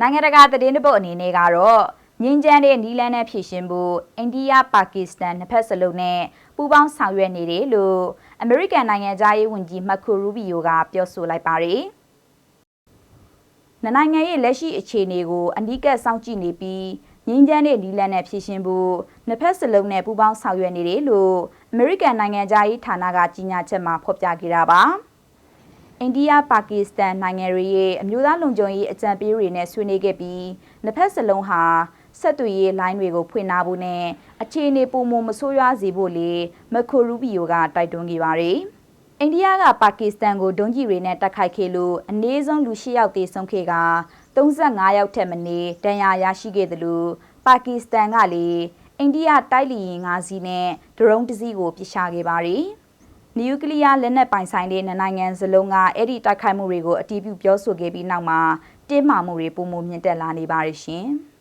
နိုင်ငံတကာသတင်းတပုတ်အနေနဲ့ကတော့ငင်းချမ်းတဲ့နီလန်းနဲ့ဖြည့်ရှင်ဖို့အိန္ဒိယပါကစ္စတန်နှစ်ဖက်စလုံးနဲ့ပူးပေါင်းဆောင်ရွက်နေတယ်လို့အမေရိကန်နိုင်ငံသားရေးဝန်ကြီးမက်ခူရူဘီယိုကပြောဆိုလိုက်ပါတယ်။နနိုင်ငံရဲ့လက်ရှိအခြေအနေကိုအနီးကပ်စောင့်ကြည့်နေပြီးငင်းချမ်းတဲ့နီလန်းနဲ့ဖြည့်ရှင်ဖို့နှစ်ဖက်စလုံးနဲ့ပူးပေါင်းဆောင်ရွက်နေတယ်လို့အမေရိကန်နိုင်ငံသားရေးဌာနကကြီးညာချက်မှာဖော်ပြခဲ့တာပါ။ အိန္ဒိယပါကစ္စတန်နိုင်ငံတွေရဲ့အမျိုးသားလုံခြုံရေးအကြံပေးတွေနဲ့ဆွေးနွေးခဲ့ပြီးနှစ်ဖက်စလုံးဟာဆက်သွယ်ရေးလိုင်းတွေကိုဖွင့်ထားဖို့နဲ့အခြေအနေပုံမမဆိုးရွားစေဖို့လေမက်ခိုရူဘီယိုကတိုက်တွန်းခဲ့ပါတယ်။အိန္ဒိယကပါကစ္စတန်ကိုဒုံးကျည်တွေနဲ့တိုက်ခိုက်ခဲ့လို့အနည်းဆုံးလူ၈ယောက်သေဆုံးခဲ့က35ယောက်ထက်မနည်းဒဏ်ရာရရှိခဲ့တယ်လို့ပါကစ္စတန်ကလည်းအိန္ဒိယတိုက်လီရင်၅စီးနဲ့ဒရုန်းတစ်စီးကိုပစ်ချခဲ့ပါတယ်။ နျူကလ িয়ার လက်နက်ပိုင်ဆိုင်တဲ့နိုင်ငံစလုံးကအဲ့ဒီတိုက်ခိုက်မှုတွေကိုအတီးပြုပြောဆိုခဲ့ပြီးနောက်မှာတင်းမာမှုတွေပုံမမြင့်တက်လာနေပါတယ်ရှင်။